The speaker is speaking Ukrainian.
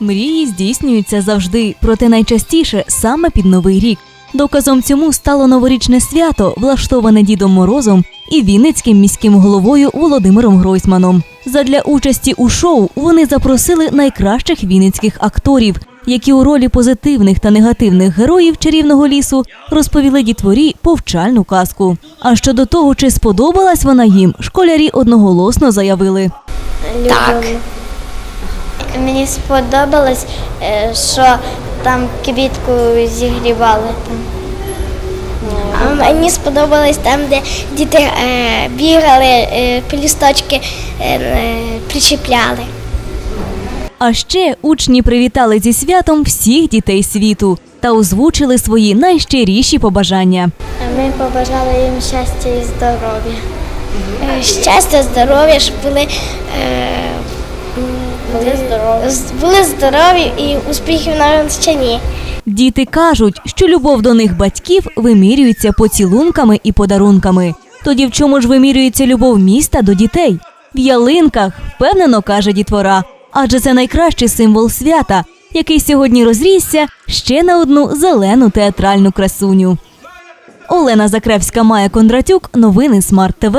Мрії здійснюються завжди, проте найчастіше саме під новий рік. Доказом цьому стало новорічне свято, влаштоване Дідом Морозом і Вінницьким міським головою Володимиром Гройсманом. Задля участі у шоу вони запросили найкращих вінницьких акторів, які у ролі позитивних та негативних героїв чарівного лісу розповіли дітворі повчальну казку. А щодо того, чи сподобалась вона їм, школярі одноголосно заявили. Так. Мені сподобалось, е, що там квітку зігрівали. А мені сподобалось там, де діти е, бігали, е, пелюсточки е, причіпляли. А ще учні привітали зі святом всіх дітей світу та озвучили свої найщиріші побажання. Ми побажали їм щастя і здоров'я. Щастя, здоров'я, щоб були, були здорові. Були здорові і успіхів на навчанні. Діти кажуть, що любов до них батьків вимірюється поцілунками і подарунками. Тоді в чому ж вимірюється любов міста до дітей? В ялинках, впевнено каже дітвора, адже це найкращий символ свята, який сьогодні розрісся ще на одну зелену театральну красуню. Олена Закревська, Майя Кондратюк, новини Смарт ТВ.